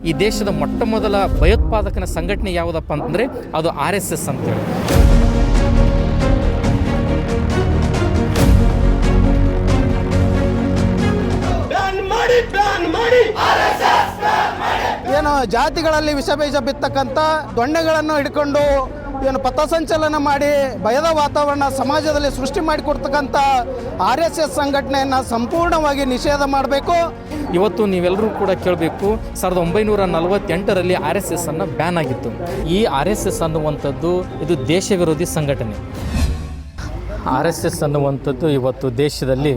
ಈ ದೇಶದ ಮೊಟ್ಟ ಮೊದಲ ಭಯೋತ್ಪಾದಕನ ಸಂಘಟನೆ ಯಾವುದಪ್ಪ ಅಂತಂದರೆ ಅದು ಆರ್ ಎಸ್ ಎಸ್ ಅಂತೇಳಿ ಏನು ಜಾತಿಗಳಲ್ಲಿ ವಿಷಬೀಜ ಬಿತ್ತಕ್ಕಂಥ ದೊಣ್ಣೆಗಳನ್ನು ಹಿಡ್ಕೊಂಡು ಏನು ಪಥಸಂಚಲನ ಮಾಡಿ ಭಯದ ವಾತಾವರಣ ಸಮಾಜದಲ್ಲಿ ಸೃಷ್ಟಿ ಮಾಡಿಕೊಡ್ತಕ್ಕಂಥ ಆರ್ ಎಸ್ ಎಸ್ ಸಂಘಟನೆಯನ್ನು ಸಂಪೂರ್ಣವಾಗಿ ನಿಷೇಧ ಮಾಡಬೇಕು. ಇವತ್ತು ನೀವೆಲ್ಲರೂ ಕೂಡ ಕೇಳಬೇಕು, ಸಾವಿರದ ಒಂಬೈನೂರ ನಲವತ್ತೆಂಟರಲ್ಲಿ ಆರ್ ಎಸ್ ಎಸ್ ಅನ್ನು ಬ್ಯಾನ್ ಆಗಿತ್ತು. ಈ ಆರ್ ಎಸ್ ಎಸ್ ಅನ್ನುವಂಥದ್ದು ಇದು ದೇಶ ವಿರೋಧಿ ಸಂಘಟನೆ. ಆರ್ ಎಸ್ ಎಸ್ ಅನ್ನುವಂಥದ್ದು ಇವತ್ತು ದೇಶದಲ್ಲಿ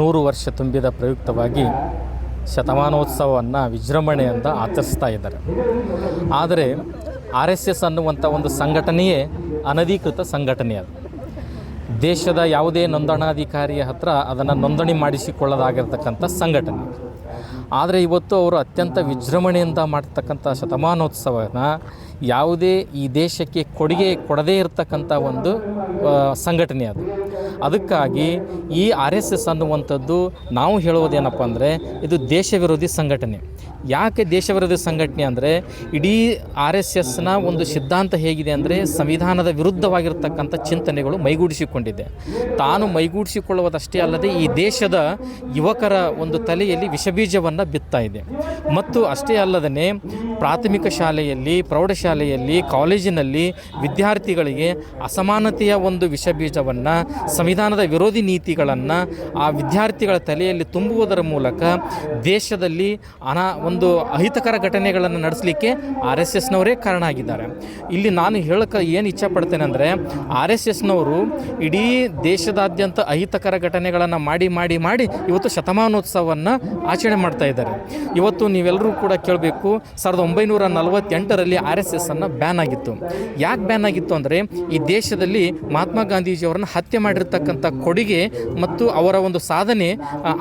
ನೂರು ವರ್ಷ ತುಂಬಿದ ಪ್ರಯುಕ್ತವಾಗಿ ಶತಮಾನೋತ್ಸವವನ್ನು ವಿಜೃಂಭಣೆಯಿಂದ ಆಚರಿಸ್ತಾ ಇದ್ದಾರೆ. ಆದರೆ ಆರ್ ಎಸ್ ಎಸ್ ಅನ್ನುವಂಥ ಒಂದು ಸಂಘಟನೆಯೇ ಅನಧಿಕೃತ ಸಂಘಟನೆ ಅದು. ದೇಶದ ಯಾವುದೇ ನೋಂದಣಾಧಿಕಾರಿಯ ಹತ್ರ ಅದನ್ನು ನೋಂದಣಿ ಮಾಡಿಸಿಕೊಳ್ಳೋದಾಗಿರ್ತಕ್ಕಂಥ ಸಂಘಟನೆ. ಆದರೆ ಇವತ್ತು ಅವರು ಅತ್ಯಂತ ವಿಜೃಂಭಣೆಯಿಂದ ಮಾಡ್ತಕ್ಕಂಥ ಶತಮಾನೋತ್ಸವನ ಯಾವುದೇ ಈ ದೇಶಕ್ಕೆ ಕೊಡುಗೆ ಕೊಡದೇ ಇರತಕ್ಕಂಥ ಒಂದು ಸಂಘಟನೆ ಅದು. ಅದಕ್ಕಾಗಿ ಈ ಆರ್ ಎಸ್ ಎಸ್ ಅನ್ನುವಂಥದ್ದು ನಾವು ಹೇಳುವುದೇನಪ್ಪ ಅಂದರೆ ಇದು ದೇಶ ವಿರೋಧಿ ಸಂಘಟನೆ. ಯಾಕೆ ದೇಶ ವಿರೋಧಿ ಸಂಘಟನೆ ಅಂದರೆ ಇಡೀ ಆರ್ ಎಸ್ ಎಸ್ನ ಒಂದು ಸಿದ್ಧಾಂತ ಹೇಗಿದೆ ಅಂದರೆ ಸಂವಿಧಾನದ ವಿರುದ್ಧವಾಗಿರ್ತಕ್ಕಂಥ ಚಿಂತನೆಗಳು ಮೈಗೂಡಿಸಿಕೊಂಡಿದೆ. ತಾನು ಮೈಗೂಡಿಸಿಕೊಳ್ಳುವುದಷ್ಟೇ ಅಲ್ಲದೆ ಈ ದೇಶದ ಯುವಕರ ಒಂದು ತಲೆಯಲ್ಲಿ ವಿಷಬೀಜವನ್ನು ಬಿತ್ತಾ ಇದೆ. ಮತ್ತು ಅಷ್ಟೇ ಅಲ್ಲದೇ ಪ್ರಾಥಮಿಕ ಶಾಲೆಯಲ್ಲಿ, ಪ್ರೌಢಶಾಲೆಯಲ್ಲಿ, ಕಾಲೇಜಿನಲ್ಲಿ ವಿದ್ಯಾರ್ಥಿಗಳಿಗೆ ಅಸಮಾನತೆಯ ಒಂದು ವಿಷಬೀಜವನ್ನು ಸಂವಿಧಾನದ ವಿರೋಧಿ ನೀತಿಗಳನ್ನು ಆ ವಿದ್ಯಾರ್ಥಿಗಳ ತಲೆಯಲ್ಲಿ ತುಂಬುವುದರ ಮೂಲಕ ದೇಶದಲ್ಲಿ ಅನಾ ಒಂದು ಅಹಿತಕರ ಘಟನೆಗಳನ್ನು ನಡೆಸಲಿಕ್ಕೆ ಆರ್ ಎಸ್ ಎಸ್ನವರೇ ಕಾರಣ ಆಗಿದ್ದಾರೆ. ಇಲ್ಲಿ ನಾನು ಹೇಳಕ್ಕೆ ಏನು ಇಚ್ಛಪಡ್ತೇನೆ ಅಂದರೆ ಆರ್ ಎಸ್ ಎಸ್ನವರು ಇಡೀ ದೇಶದಾದ್ಯಂತ ಅಹಿತಕರ ಘಟನೆಗಳನ್ನು ಮಾಡಿ ಮಾಡಿ ಮಾಡಿ ಇವತ್ತು ಶತಮಾನೋತ್ಸವವನ್ನು ಆಚರಣೆ ಮಾಡ್ತಾ ಇದ್ದಾರೆ. ಇವತ್ತು ನೀವೆಲ್ಲರೂ ಕೂಡ ಕೇಳಬೇಕು, ಸಾವಿರದ ಒಂಬೈನೂರ ನಲವತ್ತೆಂಟರಲ್ಲಿ ಆರ್ ಎಸ್ ಎಸ್ ಅನ್ನು ಬ್ಯಾನ್ ಆಗಿತ್ತು. ಯಾಕೆ ಬ್ಯಾನ್ ಆಗಿತ್ತು ಅಂದರೆ ಈ ದೇಶದಲ್ಲಿ ಮಹಾತ್ಮ ಗಾಂಧೀಜಿಯವರನ್ನು ಹತ್ಯೆ ಮಾಡಿರ್ತಕ್ಕಂಥ ಕೊಡುಗೆ ಮತ್ತು ಅವರ ಒಂದು ಸಾಧನೆ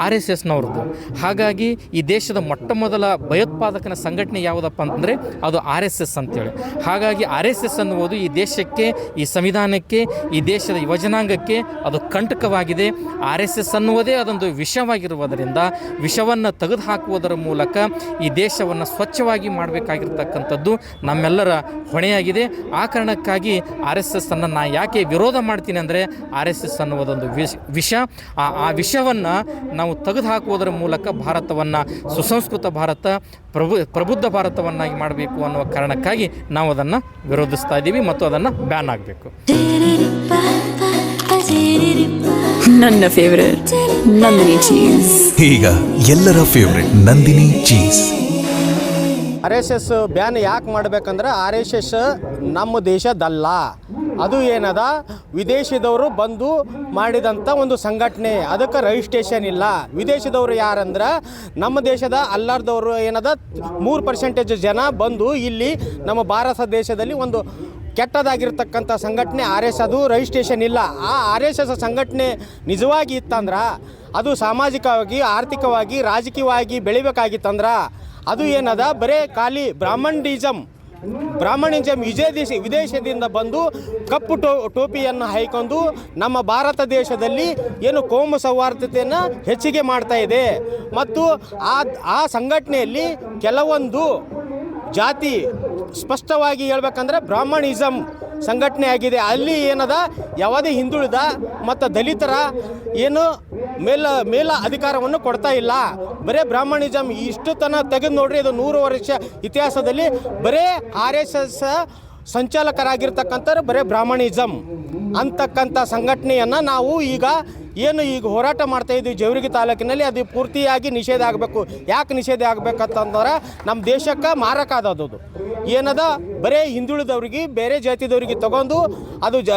ಆರ್ ಎಸ್ ಎಸ್ನವ್ರದ್ದು. ಹಾಗಾಗಿ ಈ ದೇಶದ ಮೊಟ್ಟ ಮೊದಲ ಭಯೋತ್ಪಾದಕನ ಸಂಘಟನೆ ಯಾವುದಪ್ಪ ಅಂತಂದರೆ, ಅದು ಆರ್ ಎಸ್ ಎಸ್ ಅಂತೇಳಿ. ಹಾಗಾಗಿ ಆರ್ ಎಸ್ ಎಸ್ ಅನ್ನುವುದು ಈ ದೇಶಕ್ಕೆ, ಈ ಸಂವಿಧಾನಕ್ಕೆ, ಈ ದೇಶದ ಯುವಜನಾಂಗಕ್ಕೆ ಅದು ಕಂಟಕವಾಗಿದೆ. ಆರ್ ಎಸ್ ಎಸ್ ಅನ್ನುವುದೇ ಅದೊಂದು ವಿಷವಾಗಿರುವುದರಿಂದ ವಿಷವನ್ನು ತೆಗೆದು ಹಾಕುವುದರ ಮೂಲಕ ಈ ದೇಶವನ್ನು ಸ್ವಚ್ಛವಾಗಿ ಮಾಡಬೇಕಾಗಿರ್ತಕ್ಕಂಥದ್ದು ನಮ್ಮೆಲ್ಲರ ಹೊಣೆಯಾಗಿದೆ. ಆ ಕಾರಣಕ್ಕಾಗಿ ಆರ್ ಎಸ್ ಎಸ್ ಅನ್ನು ನಾ ಯಾಕೆ ವಿರೋಧ ಮಾಡ್ತೀನಿ ಅಂದರೆ, ಆರ್ ಎಸ್ ಎಸ್ ಅನ್ನುವುದೊಂದು ವಿಷ ವಿಷ ಆ ಆ ವಿಷವನ್ನು ನಾವು ತೆಗೆದುಹಾಕುವುದರ ಮೂಲಕ ಭಾರತವನ್ನು ಸುಸಂಸ್ಕೃತ ಭಾರತ ಪ್ರಬು ಪ್ರಬುದ್ಧ ಭಾರತವನ್ನಾಗಿ ಮಾಡಬೇಕು ಅನ್ನುವ ಕಾರಣಕ್ಕಾಗಿ ನಾವು ಅದನ್ನು ವಿರೋಧಿಸ್ತಾ ಇದ್ದೀವಿ ಮತ್ತು ಅದನ್ನು ಬ್ಯಾನ್ ಆಗಬೇಕು. ನನ್ನ ಫೇವರೇಟ್ ನಂದಿನಿ ಚೀಸ್ ಈಗ ಎಲ್ಲರ favourite Nandini cheese R S S ban ಯಾಕೆ ಮಾಡ್ಬೇಕಂದ್ರೆ ಆರ್ ಎಸ್ ಎಸ್ ನಮ್ಮ ದೇಶದಲ್ಲ. ಅದು ಏನದ? ವಿದೇಶದವರು ಬಂದು ಮಾಡಿದಂಥ ಒಂದು ಸಂಘಟನೆ. ಅದಕ್ಕೆ ರಿಜಿಸ್ಟ್ರೇಷನ್ ಇಲ್ಲ. ವಿದೇಶದವರು ಯಾರಂದ್ರೆ? ನಮ್ಮ ದೇಶದ ಅಲ್ಲಾರ್ದವರು ಏನದ? ಮೂರು ಪರ್ಸೆಂಟೇಜ್ ಜನ ಬಂದು ಇಲ್ಲಿ ನಮ್ಮ ಭಾರತ ದೇಶದಲ್ಲಿ ಒಂದು ಕೆಟ್ಟದಾಗಿರ್ತಕ್ಕಂಥ ಸಂಘಟನೆ ಆರ್ ಎಸ್ ಅದು ರಿಜಿಸ್ಟ್ರೇಷನ್ ಇಲ್ಲ. ಆ ಆರ್ ಎಸ್ ಎಸ್ ಸಂಘಟನೆ ನಿಜವಾಗಿ ಇತ್ತಂದ್ರೆ, ಅದು ಸಾಮಾಜಿಕವಾಗಿ, ಆರ್ಥಿಕವಾಗಿ, ರಾಜಕೀಯವಾಗಿ ಬೆಳಿಬೇಕಾಗಿತ್ತಂದ್ರೆ, ಅದು ಏನದ? ಬರೇ ಖಾಲಿ ಬ್ರಾಹ್ಮಣಿಸಮ್ ಬ್ರಾಹ್ಮಣಿಸಮ್ ವಿಜಯ ದೇಶ ವಿದೇಶದಿಂದ ಬಂದು ಕಪ್ಪು ಟೋ ಟೋಪಿಯನ್ನು ಹಾಯ್ಕೊಂಡು ನಮ್ಮ ಭಾರತ ದೇಶದಲ್ಲಿ ಏನು ಕೋಮು ಸೌಹಾರ್ದತೆಯನ್ನು ಹೆಚ್ಚಿಗೆ ಮಾಡ್ತಾ ಇದೆ. ಮತ್ತು ಆ ಆ ಸಂಘಟನೆಯಲ್ಲಿ ಕೆಲವೊಂದು ಜಾತಿ ಸ್ಪಷ್ಟವಾಗಿ ಹೇಳ್ಬೇಕಂದ್ರೆ ಬ್ರಾಹ್ಮಣಿಸಮ್ ಸಂಘಟನೆ ಆಗಿದೆ. ಅಲ್ಲಿ ಏನದ, ಯಾವುದೇ ಹಿಂದುಳಿದ ಮತ್ತು ದಲಿತರ ಏನು ಮೇಲ ಮೇಲ ಅಧಿಕಾರವನ್ನು ಕೊಡ್ತಾ ಇಲ್ಲ. ಬರೇ ಬ್ರಾಹ್ಮಣಿಸಮ್ ಇಷ್ಟು ತನ ತೆಗೆದು ನೋಡ್ರಿ, ಇದು ನೂರು ವರ್ಷ ಇತಿಹಾಸದಲ್ಲಿ ಬರೇ ಆರ್ ಎಸ್ ಎಸ್ ಸಂಚಾಲಕರಾಗಿರ್ತಕ್ಕಂಥವ್ರು ಬರೇ ಬ್ರಾಹ್ಮಣಿಸಮ್ ಅಂತಕ್ಕಂಥ ಸಂಘಟನೆಯನ್ನು ನಾವು ಈಗ ಏನು ಈಗ ಹೋರಾಟ ಮಾಡ್ತಾ ಇದ್ದೀವಿ ಜವರಿಗಿ ತಾಲೂಕಿನಲ್ಲಿ, ಅದು ಪೂರ್ತಿಯಾಗಿ ನಿಷೇಧ ಆಗಬೇಕು. ಯಾಕೆ ನಿಷೇಧ ಆಗಬೇಕಂತಂದ್ರೆ ನಮ್ಮ ದೇಶಕ್ಕೆ ಮಾರಕ ಅದು. ಏನದ? ಬರೇ ಹಿಂದುಳಿದವ್ರಿಗೆ, ಬೇರೆ ಜಾತಿದವ್ರಿಗೆ ತಗೊಂಡು ಅದು ಜ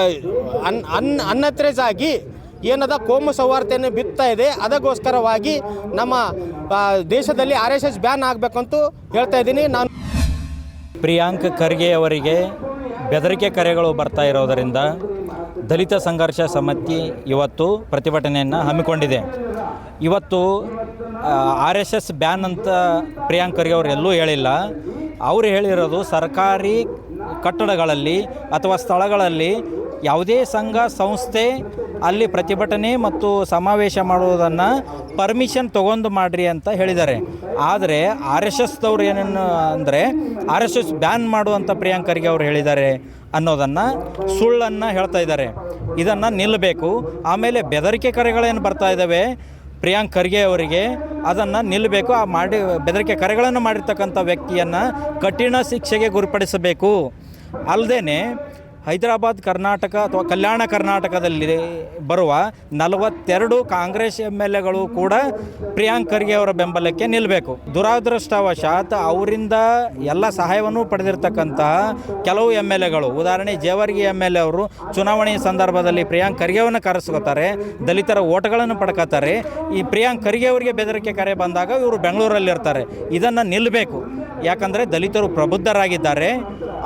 ಅನ್ ಅನ್ ಅನ್ನತ್ರೇಜಾಗಿ ಏನದ ಕೋಮು ಸೌಹಾರ್ದತೆಯನ್ನು ಬಿತ್ತಾ ಇದೆ. ಅದಕ್ಕೋಸ್ಕರವಾಗಿ ನಮ್ಮ ದೇಶದಲ್ಲಿ ಆರ್ ಎಸ್ ಎಸ್ ಬ್ಯಾನ್ ಆಗಬೇಕಂತೂ ಹೇಳ್ತಾ ಇದ್ದೀನಿ. ನಾನು ಪ್ರಿಯಾಂಕ್ ಖರ್ಗೆ ಅವರಿಗೆ ಬೆದರಿಕೆ ಕರೆಗಳು ಬರ್ತಾ ಇರೋದರಿಂದ ದಲಿತ ಸಂಘರ್ಷ ಸಮಿತಿ ಇವತ್ತು ಪ್ರತಿಭಟನೆಯನ್ನು ಹಮ್ಮಿಕೊಂಡಿದೆ. ಇವತ್ತು ಆರ್ ಎಸ್ ಎಸ್ ಬ್ಯಾನ್ ಅಂತ ಪ್ರಿಯಾಂಕ್ ಖರ್ಗೆ ಅವರು ಎಲ್ಲೂ ಹೇಳಿಲ್ಲ. ಅವರು ಹೇಳಿರೋದು ಸರ್ಕಾರಿ ಕಟ್ಟಡಗಳಲ್ಲಿ ಅಥವಾ ಸ್ಥಳಗಳಲ್ಲಿ ಯಾವುದೇ ಸಂಘ, ಸಂಸ್ಥೆ ಅಲ್ಲಿ ಪ್ರತಿಭಟನೆ ಮತ್ತು ಸಮಾವೇಶ ಮಾಡುವುದನ್ನು ಪರ್ಮಿಷನ್ ತಗೊಂಡು ಮಾಡಿರಿ ಅಂತ ಹೇಳಿದ್ದಾರೆ. ಆದರೆ ಆರ್ ಎಸ್ ಎಸ್ದವ್ರು ಏನನ್ನು ಅಂದರೆ ಆರ್ ಎಸ್ ಎಸ್ ಬ್ಯಾನ್ ಮಾಡುವಂಥ ಪ್ರಿಯಾಂಕ್ ಖರ್ಗೆ ಅವರು ಹೇಳಿದ್ದಾರೆ ಅನ್ನೋದನ್ನು ಸುಳ್ಳನ್ನು ಹೇಳ್ತಾ ಇದ್ದಾರೆ. ಇದನ್ನು ನಿಲ್ಲಬೇಕು ಆಮೇಲೆ ಬೆದರಿಕೆ ಕರೆಗಳೇನು ಬರ್ತಾ ಇದ್ದಾವೆ ಪ್ರಿಯಾಂಕ್ ಖರ್ಗೆ ಅವರಿಗೆ ಅದನ್ನು ನಿಲ್ಲಬೇಕು ಆ ಮಾಡಿ, ಬೆದರಿಕೆ ಕರೆಗಳನ್ನು ಮಾಡಿರ್ತಕ್ಕಂಥ ವ್ಯಕ್ತಿಯನ್ನು ಕಠಿಣ ಶಿಕ್ಷೆಗೆ ಗುರಿಪಡಿಸಬೇಕು. ಅಲ್ಲದೆ ಹೈದರಾಬಾದ್, ಕರ್ನಾಟಕ ಅಥವಾ ಕಲ್ಯಾಣ ಕರ್ನಾಟಕದಲ್ಲಿ ಬರುವ ನಲವತ್ತೆರಡು ಕಾಂಗ್ರೆಸ್ ಎಂ ಎಲ್ ಎಗಳು ಕೂಡ ಪ್ರಿಯಾಂಕ್ ಖರ್ಗೆ ಅವರ ಬೆಂಬಲಕ್ಕೆ ನಿಲ್ಲಬೇಕು ದುರಾದೃಷ್ಟವಶಾತ್ ಅವರಿಂದ ಎಲ್ಲ ಸಹಾಯವನ್ನು ಪಡೆದಿರ್ತಕ್ಕಂತಹ ಕೆಲವು ಎಂ ಎಲ್ ಎಗಳು, ಉದಾಹರಣೆ ಜೇವರ್ಗಿ ಎಂ ಎಲ್ ಎ ಅವರು ಚುನಾವಣೆ ಸಂದರ್ಭದಲ್ಲಿ ಪ್ರಿಯಾಂಕ್ ಖರ್ಗೆ ಅವರನ್ನು ಕರೆಸ್ಕೋತಾರೆ, ದಲಿತರ ಓಟಗಳನ್ನು ಪಡ್ಕೋತಾರೆ. ಈ ಪ್ರಿಯಾಂಕ್ ಖರ್ಗೆ ಅವರಿಗೆ ಬೆದರಿಕೆ ಕರೆ ಬಂದಾಗ ಇವರು ಬೆಂಗಳೂರಲ್ಲಿರ್ತಾರೆ. ಇದನ್ನು ನಿಲ್ಲಬೇಕು ಯಾಕಂದರೆ ದಲಿತರು ಪ್ರಬುದ್ಧರಾಗಿದ್ದಾರೆ.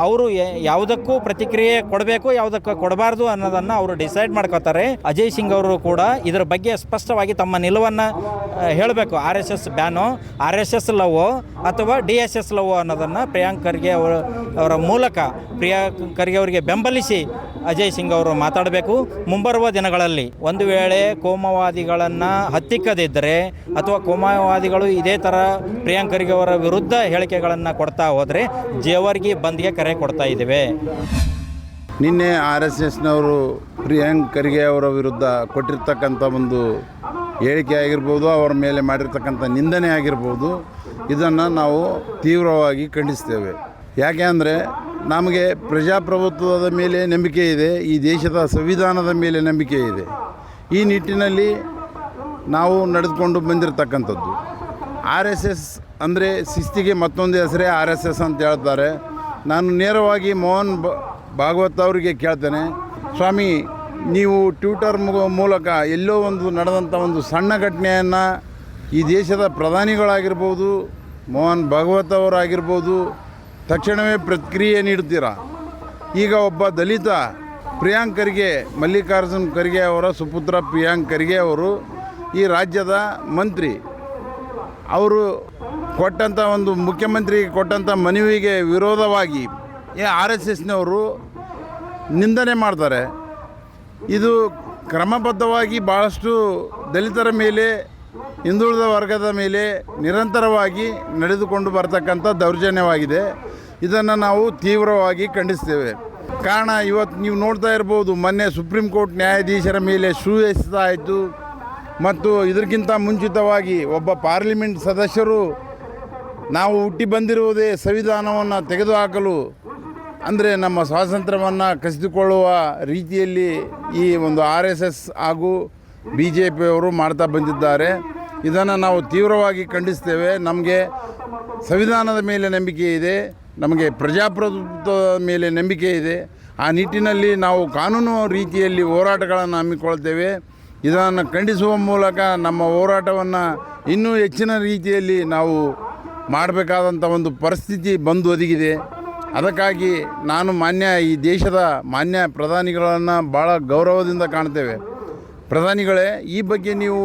ಅವರು ಯಾವುದಕ್ಕೂ ಪ್ರತಿಕ್ರಿಯೆ ಕೊಡಬೇಕು, ಯಾವುದಕ್ಕೆ ಕೊಡಬಾರ್ದು ಅನ್ನೋದನ್ನು ಅವರು ಡಿಸೈಡ್ ಮಾಡ್ಕೋತಾರೆ. ಅಜಯ್ ಸಿಂಗ್ ಅವರು ಕೂಡ ಇದರ ಬಗ್ಗೆ ಸ್ಪಷ್ಟವಾಗಿ ತಮ್ಮ ನಿಲುವನ್ನು ಹೇಳಬೇಕು. R S S ban R S S love ಅಥವಾ ಡಿ ಎಸ್ ಎಸ್ ಲವ್ ಅನ್ನೋದನ್ನು ಪ್ರಿಯಾಂಕ್ ಖರ್ಗೆ ಅವರ ಅವರ ಮೂಲಕ ಪ್ರಿಯಾಂಕ್ ಖರ್ಗೆ ಅವರಿಗೆ ಬೆಂಬಲಿಸಿ ಅಜಯ್ ಸಿಂಗ್ ಅವರು ಮಾತಾಡಬೇಕು. ಮುಂಬರುವ ದಿನಗಳಲ್ಲಿ ಒಂದು ವೇಳೆ ಕೋಮವಾದಿಗಳನ್ನು ಹತ್ತಿಕ್ಕದಿದ್ದರೆ ಅಥವಾ ಕೋಮವಾದಿಗಳು ಇದೇ ಥರ ಪ್ರಿಯಾಂಕ್ ಖರ್ಗೆ ಅವರ ವಿರುದ್ಧ ಹೇಳಿಕೆಗಳನ್ನು ಕೊಡ್ತಾ ಹೋದರೆ ಜೇವರ್ಗಿ ಬಂದ್ಗೆ ಕರೆ ಕೊಡ್ತಾ ಇದ್ದೇವೆ. ನಿನ್ನೆ ಆರ್ ಎಸ್ ಎಸ್ನವರು ಪ್ರಿಯಾಂಕ್ ಖರ್ಗೆ ಅವರ ವಿರುದ್ಧ ಕೊಟ್ಟಿರ್ತಕ್ಕಂಥ ಒಂದು ಹೇಳಿಕೆ ಆಗಿರ್ಬೋದು, ಅವರ ಮೇಲೆ ಮಾಡಿರ್ತಕ್ಕಂಥ ನಿಂದನೆ ಆಗಿರ್ಬೋದು, ಇದನ್ನು ನಾವು ತೀವ್ರವಾಗಿ ಖಂಡಿಸ್ತೇವೆ. ಯಾಕೆ ಅಂದರೆ ನಮಗೆ ಪ್ರಜಾಪ್ರಭುತ್ವದ ಮೇಲೆ ನಂಬಿಕೆ ಇದೆ, ಈ ದೇಶದ ಸಂವಿಧಾನದ ಮೇಲೆ ನಂಬಿಕೆ ಇದೆ. ಈ ನಿಟ್ಟಿನಲ್ಲಿ ನಾವು ನಡೆದುಕೊಂಡು ಬಂದಿರತಕ್ಕಂಥದ್ದು. ಆರ್ ಎಸ್ ಎಸ್ ಅಂದರೆ ಶಿಸ್ತಿಗೆ ಮತ್ತೊಂದು ಹೆಸರೇ ಆರ್ ಎಸ್ ಎಸ್ ಅಂತ ಹೇಳ್ತಾರೆ. ನಾನು ನೇರವಾಗಿ ಮೋಹನ್ ಬ ಭಾಗವತ್ ಅವರಿಗೆ ಕೇಳ್ತೇನೆ. ಸ್ವಾಮಿ, ನೀವು ಟ್ವಿಟರ್ ಮೂಲಕ ಎಲ್ಲೋ ಒಂದು ನಡೆದಂಥ ಒಂದು ಸಣ್ಣ ಘಟನೆಯನ್ನು ಈ ದೇಶದ ಪ್ರಧಾನಿಗಳಾಗಿರ್ಬೋದು, ಮೋಹನ್ ಭಾಗವತ್ ಅವರಾಗಿರ್ಬೋದು, ತಕ್ಷಣವೇ ಪ್ರತಿಕ್ರಿಯೆ ನೀಡುತ್ತೀರಾ? ಈಗ ಒಬ್ಬ ದಲಿತ ಪ್ರಿಯಾಂಕ್ ಖರ್ಗೆ, ಮಲ್ಲಿಕಾರ್ಜುನ್ ಖರ್ಗೆ ಅವರ ಸುಪುತ್ರ ಪ್ರಿಯಾಂಕ್ ಖರ್ಗೆ ಅವರು ಈ ರಾಜ್ಯದ ಮಂತ್ರಿ. ಅವರು ಕೊಟ್ಟಂಥ ಒಂದು ಮುಖ್ಯಮಂತ್ರಿಗೆ ಕೊಟ್ಟಂಥ ಮನವಿಗೆ ವಿರೋಧವಾಗಿ ಆರ್ ಎಸ್ ಎಸ್ನವರು ನಿಂದನೆ ಮಾಡ್ತಾರೆ. ಇದು ಕ್ರಮಬದ್ಧವಾಗಿ ಭಾಳಷ್ಟು ದಲಿತರ ಮೇಲೆ, ಹಿಂದುಳಿದ ವರ್ಗದ ಮೇಲೆ ನಿರಂತರವಾಗಿ ನಡೆದುಕೊಂಡು ಬರ್ತಕ್ಕಂಥ ದೌರ್ಜನ್ಯವಾಗಿದೆ. ಇದನ್ನು ನಾವು ತೀವ್ರವಾಗಿ ಖಂಡಿಸ್ತೇವೆ ಕಾರಣ ಇವತ್ತು ನೀವು ನೋಡ್ತಾ ಇರ್ಬೋದು, ಮೊನ್ನೆ ಸುಪ್ರೀಂ ಕೋರ್ಟ್ ನ್ಯಾಯಾಧೀಶರ ಮೇಲೆ ಶೂ ಆಯಿತು ಮತ್ತು ಇದಕ್ಕಿಂತ ಮುಂಚಿತವಾಗಿ ಒಬ್ಬ ಪಾರ್ಲಿಮೆಂಟ್ ಸದಸ್ಯರು ನಾವು ಹುಟ್ಟಿ ಬಂದಿರುವುದೇ ಸಂವಿಧಾನವನ್ನು ತೆಗೆದುಹಾಕಲು ಅಂದರೆ ನಮ್ಮ ಸ್ವಾತಂತ್ರ್ಯವನ್ನು ಕಸಿದುಕೊಳ್ಳುವ ರೀತಿಯಲ್ಲಿ ಈ ಒಂದು ಆರ್ ಎಸ್ ಎಸ್ ಹಾಗೂ ಬಿ ಜೆ ಪಿಯವರು ಮಾಡ್ತಾ ಬಂದಿದ್ದಾರೆ. ಇದನ್ನು ನಾವು ತೀವ್ರವಾಗಿ ಖಂಡಿಸ್ತೇವೆ. ನಮಗೆ ಸಂವಿಧಾನದ ಮೇಲೆ ನಂಬಿಕೆ ಇದೆ. ನಮಗೆ ಪ್ರಜಾಪ್ರಭುತ್ವದ ಮೇಲೆ ನಂಬಿಕೆ ಇದೆ. ಆ ನಿಟ್ಟಿನಲ್ಲಿ ನಾವು ಕಾನೂನು ರೀತಿಯಲ್ಲಿ ಹೋರಾಟಗಳನ್ನು ಹಮ್ಮಿಕೊಳ್ತೇವೆ. ಇದನ್ನು ಖಂಡಿಸುವ ಮೂಲಕ ನಮ್ಮ ಹೋರಾಟವನ್ನು ಇನ್ನೂ ಹೆಚ್ಚಿನ ರೀತಿಯಲ್ಲಿ ನಾವು ಮಾಡಬೇಕಾದಂಥ ಒಂದು ಪರಿಸ್ಥಿತಿ ಬಂದು ಒದಗಿದೆ. ಅದಕ್ಕಾಗಿ ನಾನು ಮಾನ್ಯ ಈ ದೇಶದ ಮಾನ್ಯ ಪ್ರಧಾನಿಗಳನ್ನು ಭಾಳ ಗೌರವದಿಂದ ಕಾಣ್ತೇವೆ. ಪ್ರಧಾನಿಗಳೇ, ಈ ಬಗ್ಗೆ ನೀವು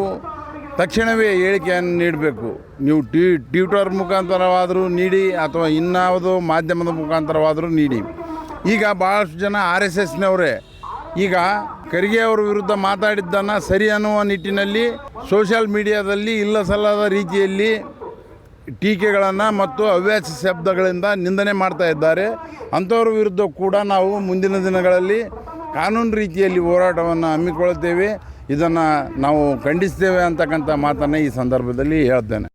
ತಕ್ಷಣವೇ ಹೇಳಿಕೆಯನ್ನು ನೀಡಬೇಕು. ನೀವು ಟ್ವಿ, ಟ್ವಿಟರ್ ಮುಖಾಂತರವಾದರೂ ನೀಡಿ ಅಥವಾ ಇನ್ಯಾವುದೋ ಮಾಧ್ಯಮದ ಮುಖಾಂತರವಾದರೂ ನೀಡಿ. ಈಗ ಭಾಳಷ್ಟು ಜನ ಆರ್ ಎಸ್ ಎಸ್ನವರೇ, ಈಗ ಖರ್ಗೆ ಅವರ ವಿರುದ್ಧ ಮಾತಾಡಿದ್ದನ್ನು ಸರಿ ಅನ್ನುವ ನಿಟ್ಟಿನಲ್ಲಿ ಸೋಷಿಯಲ್ ಮೀಡಿಯಾದಲ್ಲಿ ಇಲ್ಲ ಸಲ್ಲದ ರೀತಿಯಲ್ಲಿ ಟೀಕೆಗಳನ್ನು ಮತ್ತು ಅವ್ಯಾಸ ಶಬ್ದಗಳಿಂದ ನಿಂದನೆ ಮಾಡ್ತಾ ಇದ್ದಾರೆ. ಅಂಥವ್ರ ವಿರುದ್ಧ ಕೂಡ ನಾವು ಮುಂದಿನ ದಿನಗಳಲ್ಲಿ ಕಾನೂನು ರೀತಿಯಲ್ಲಿ ಹೋರಾಟವನ್ನು ಹಮ್ಮಿಕೊಳ್ಳುತ್ತೇವೆ. ಇದನ್ನು ನಾವು ಖಂಡಿಸ್ತೇವೆ ಅಂತಕ್ಕಂಥ ಮಾತನ್ನು ಈ ಸಂದರ್ಭದಲ್ಲಿ ಹೇಳ್ತೇನೆ.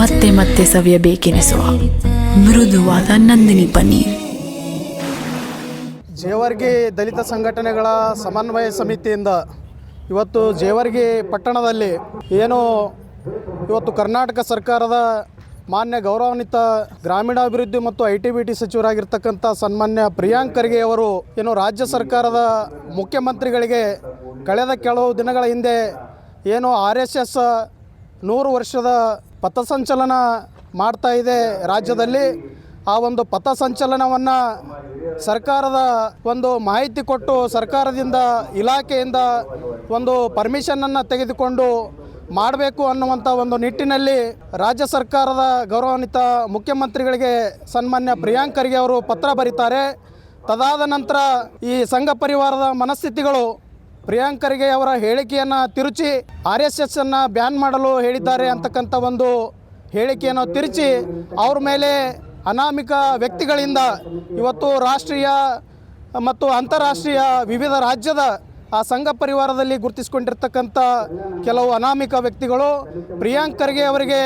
ಮತ್ತೆ ಮತ್ತೆ ಸವಿಯಬೇಕೆನಿಸುವ ಮೃದುವಾದ ನಂದಿನಿ ಪನ್ನೀರ್ ಜೇವರ್ಗಿ ದಲಿತ ಸಂಘಟನೆಗಳ ಸಮನ್ವಯ ಸಮಿತಿಯಿಂದ ಇವತ್ತು ಜೇವರ್ಗಿ ಪಟ್ಟಣದಲ್ಲಿ ಏನು ಇವತ್ತು ಕರ್ನಾಟಕ ಸರ್ಕಾರದ ಮಾನ್ಯ ಗೌರವಾನ್ವಿತ ಗ್ರಾಮೀಣಾಭಿವೃದ್ಧಿ ಮತ್ತು ಐ ಟಿ ಬಿ ಟಿ ಸಚಿವರಾಗಿರ್ತಕ್ಕಂಥ ಸನ್ಮಾನ್ಯ ಪ್ರಿಯಾಂಕ್ ಖರ್ಗೆ ಅವರು ಏನು ರಾಜ್ಯ ಸರ್ಕಾರದ ಮುಖ್ಯಮಂತ್ರಿಗಳಿಗೆ ಕಳೆದ ಕೆಲವು ದಿನಗಳ ಹಿಂದೆ ಏನು ಆರ್ ಎಸ್ ಎಸ್ ನೂರು ವರ್ಷದ ಪಥಸಂಚಲನ ಮಾಡ್ತಾ ಇದೆ ರಾಜ್ಯದಲ್ಲಿ. ಆ ಒಂದು ಪಥಸಂಚಲನವನ್ನು ಸರ್ಕಾರದ ಒಂದು ಮಾಹಿತಿ ಕೊಟ್ಟು ಸರ್ಕಾರದಿಂದ ಇಲಾಖೆಯಿಂದ ಒಂದು ಪರ್ಮಿಷನನ್ನು ತೆಗೆದುಕೊಂಡು ಮಾಡಬೇಕು ಅನ್ನುವಂಥ ಒಂದು ನಿಟ್ಟಿನಲ್ಲಿ ರಾಜ್ಯ ಸರ್ಕಾರದ ಗೌರವಾನ್ವಿತ ಮುಖ್ಯಮಂತ್ರಿಗಳಿಗೆ ಸನ್ಮಾನ್ಯ ಪ್ರಿಯಾಂಕ್ ಅವರು ಪತ್ರ ಬರೀತಾರೆ. ತದಾದ ನಂತರ ಈ ಸಂಘ ಪರಿವಾರದ ಮನಸ್ಥಿತಿಗಳು ಪ್ರಿಯಾಂಕ್ ಅವರ ಹೇಳಿಕೆಯನ್ನು ತಿರುಚಿ ಆರ್ ಎಸ್ ಎಸ್ ಅನ್ನು ಬ್ಯಾನ್ ಮಾಡಲು ಹೇಳಿದ್ದಾರೆ ಅಂತಕ್ಕಂಥ ಒಂದು ಹೇಳಿಕೆಯನ್ನು ತಿರುಚಿ ಅವ್ರ ಮೇಲೆ ಅನಾಮಿಕ ವ್ಯಕ್ತಿಗಳಿಂದ ಇವತ್ತು ರಾಷ್ಟ್ರೀಯ ಮತ್ತು ಅಂತಾರಾಷ್ಟ್ರೀಯ ವಿವಿಧ ರಾಜ್ಯದ ಆ ಸಂಘ ಪರಿವಾರದಲ್ಲಿ ಗುರುತಿಸಿಕೊಂಡಿರ್ತಕ್ಕಂಥ ಕೆಲವು ಅನಾಮಿಕ ವ್ಯಕ್ತಿಗಳು ಪ್ರಿಯಾಂಕ್ ಖರ್ಗೆ ಅವರಿಗೆ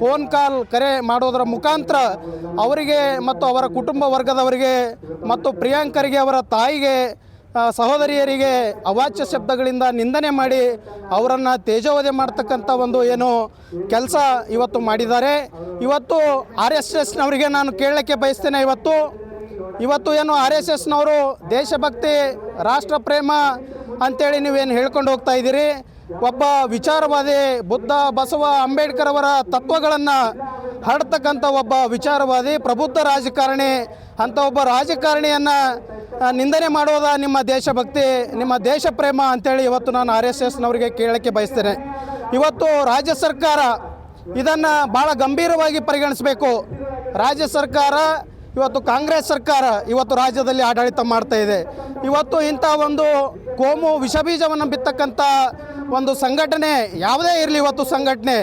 ಫೋನ್ ಕಾಲ್ ಕರೆ ಮಾಡೋದರ ಮುಖಾಂತರ ಅವರಿಗೆ ಮತ್ತು ಅವರ ಕುಟುಂಬ ವರ್ಗದವರಿಗೆ ಮತ್ತು ಪ್ರಿಯಾಂಕ್ ಖರ್ಗೆ ಅವರ ತಾಯಿಗೆ ಸಹೋದರಿಯರಿಗೆ ಅವಾಚ್ಯ ಶಬ್ದಗಳಿಂದ ನಿಂದನೆ ಮಾಡಿ ಅವರನ್ನು ತೇಜೋವಧೆ ಮಾಡ್ತಕ್ಕಂಥ ಒಂದು ಏನು ಕೆಲಸ ಇವತ್ತು ಮಾಡಿದ್ದಾರೆ. ಇವತ್ತು ಆರ್ ಎಸ್ ಎಸ್ನವರಿಗೆ ನಾನು ಕೇಳಲಿಕ್ಕೆ ಬಯಸ್ತೇನೆ ಇವತ್ತು. ಇವತ್ತು ಏನು ಆರ್ ಎಸ್ ಎಸ್ನವರು ದೇಶಭಕ್ತಿ ರಾಷ್ಟ್ರ ಪ್ರೇಮ ಅಂತೇಳಿ ನೀವೇನು ಹೇಳ್ಕೊಂಡು ಹೋಗ್ತಾ ಇದ್ದೀರಿ? ಒಬ್ಬ ವಿಚಾರವಾದಿ ಬುದ್ಧ ಬಸವ ಅಂಬೇಡ್ಕರ್ ಅವರ ತತ್ವಗಳನ್ನು ಹರಡ್ತಕ್ಕಂಥ ಒಬ್ಬ ವಿಚಾರವಾದಿ, ಪ್ರಬುದ್ಧ ರಾಜಕಾರಣಿ ಅಂತ ಒಬ್ಬ ರಾಜಕಾರಣಿಯನ್ನು ನಿಂದನೆ ಮಾಡೋದ ನಿಮ್ಮ ದೇಶಭಕ್ತಿ, ನಿಮ್ಮ ದೇಶ ಪ್ರೇಮ ಅಂತೇಳಿ ಇವತ್ತು ನಾನು ಆರ್ ಎಸ್ ಎಸ್ನವರಿಗೆ ಕೇಳೋಕ್ಕೆ ಬಯಸ್ತೇನೆ. ಇವತ್ತು ರಾಜ್ಯ ಸರ್ಕಾರ ಇದನ್ನು ಭಾಳ ಗಂಭೀರವಾಗಿ ಪರಿಗಣಿಸಬೇಕು. ರಾಜ್ಯ ಸರ್ಕಾರ ಇವತ್ತು ಕಾಂಗ್ರೆಸ್ ಸರ್ಕಾರ ಇವತ್ತು ರಾಜ್ಯದಲ್ಲಿ ಆಡಳಿತ ಮಾಡ್ತಾ ಇದೆ. ಇವತ್ತು ಇಂಥ ಒಂದು ಕೋಮು ವಿಷಬೀಜವನ್ನು ಬಿತ್ತಕ್ಕಂಥ ಒಂದು ಸಂಘಟನೆ ಯಾವುದೇ ಇರಲಿ ಇವತ್ತು ಸಂಘಟನೆ,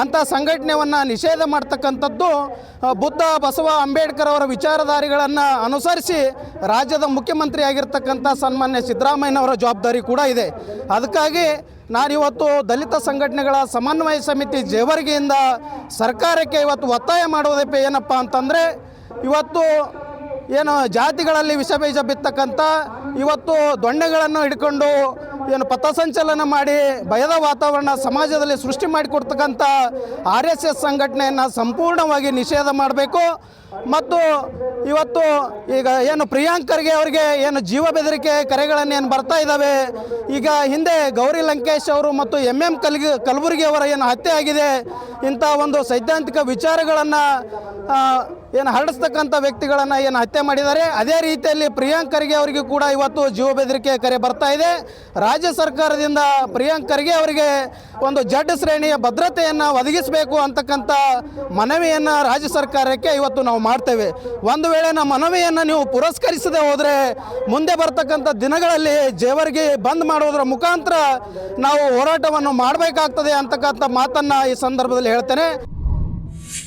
ಅಂಥ ಸಂಘಟನೆಯನ್ನು ನಿಷೇಧ ಮಾಡ್ತಕ್ಕಂಥದ್ದು ಬುದ್ಧ ಬಸವ ಅಂಬೇಡ್ಕರ್ ಅವರ ವಿಚಾರಧಾರಿಗಳನ್ನು ಅನುಸರಿಸಿ ರಾಜ್ಯದ ಮುಖ್ಯಮಂತ್ರಿ ಆಗಿರ್ತಕ್ಕಂಥ ಸನ್ಮಾನ್ಯ ಸಿದ್ದರಾಮಯ್ಯನವರ ಜವಾಬ್ದಾರಿ ಕೂಡ ಇದೆ. ಅದಕ್ಕಾಗಿ ನಾನಿವತ್ತು ದಲಿತ ಸಂಘಟನೆಗಳ ಸಮನ್ವಯ ಸಮಿತಿ ಜೇವರ್ಗಿಯಿಂದ ಸರ್ಕಾರಕ್ಕೆ ಇವತ್ತು ಒತ್ತಾಯ ಮಾಡೋದಪ್ಪ ಏನಪ್ಪ ಅಂತಂದರೆ ಇವತ್ತು ಏನು ಜಾತಿಗಳಲ್ಲಿ ವಿಷಬೀಜ ಬಿತ್ತಕ್ಕಂಥ ಇವತ್ತು ದೊಣ್ಣೆಗಳನ್ನು ಹಿಡ್ಕೊಂಡು ಏನು ಪಥಸಂಚಲನ ಮಾಡಿ ಭಯದ ವಾತಾವರಣ ಸಮಾಜದಲ್ಲಿ ಸೃಷ್ಟಿ ಮಾಡಿಕೊಡ್ತಕ್ಕಂಥ ಆರ್ ಎಸ್ ಎಸ್ ಸಂಘಟನೆಯನ್ನು ಸಂಪೂರ್ಣವಾಗಿ ನಿಷೇಧ ಮಾಡಬೇಕು. ಮತ್ತು ಇವತ್ತು ಈಗ ಏನು ಪ್ರಿಯಾಂಕ್ ಖರ್ಗೆ ಅವರಿಗೆ ಏನು ಜೀವ ಬೆದರಿಕೆ ಕರೆಗಳನ್ನು ಏನು ಬರ್ತಾ ಇದ್ದಾವೆ. ಈಗ ಹಿಂದೆ ಗೌರಿ ಲಂಕೇಶ್ ಅವರು ಮತ್ತು ಎಂ ಎಂ ಕಲ್ಗಿ ಕಲಬುರ್ಗಿ ಏನು ಹತ್ಯೆ ಆಗಿದೆ. ಇಂಥ ಒಂದು ಸೈದ್ಧಾಂತಿಕ ವಿಚಾರಗಳನ್ನು ಏನು ಹರಡಿಸ್ತಕ್ಕಂಥ ವ್ಯಕ್ತಿಗಳನ್ನು ಏನು ಹತ್ಯೆ ಮಾಡಿದ್ದಾರೆ? ಅದೇ ರೀತಿಯಲ್ಲಿ ಪ್ರಿಯಾಂಕರಿಗೆ ಅವರಿಗೆ ಕೂಡ ಇವತ್ತು ಜೀವ ಬೆದರಿಕೆ ಕರೆ ಬರ್ತಾ ಇದೆ. ರಾಜ್ಯ ಸರ್ಕಾರದಿಂದ ಪ್ರಿಯಾಂಕರಿಗೆ ಅವರಿಗೆ ಒಂದು ಜಡ್ ಶ್ರೇಣಿಯ ಭದ್ರತೆಯನ್ನು ಒದಗಿಸಬೇಕು ಅಂತಕ್ಕಂಥ ಮನವಿಯನ್ನು ರಾಜ್ಯ ಸರ್ಕಾರಕ್ಕೆ ಇವತ್ತು ನಾವು ಮಾಡ್ತೇವೆ. ಒಂದು ವೇಳೆ ನಮ್ಮ ಮನವಿಯನ್ನು ನೀವು ಪುರಸ್ಕರಿಸದೆ ಹೋದರೆ ಮುಂದೆ ಬರ್ತಕ್ಕಂಥ ದಿನಗಳಲ್ಲಿ ಜೇವರಿಗೆ ಬಂದ್ ಮಾಡೋದ್ರ ಮುಖಾಂತರ ನಾವು ಹೋರಾಟವನ್ನು ಮಾಡಬೇಕಾಗ್ತದೆ ಅಂತಕ್ಕಂಥ ಮಾತನ್ನು ಈ ಸಂದರ್ಭದಲ್ಲಿ ಹೇಳ್ತೇನೆ.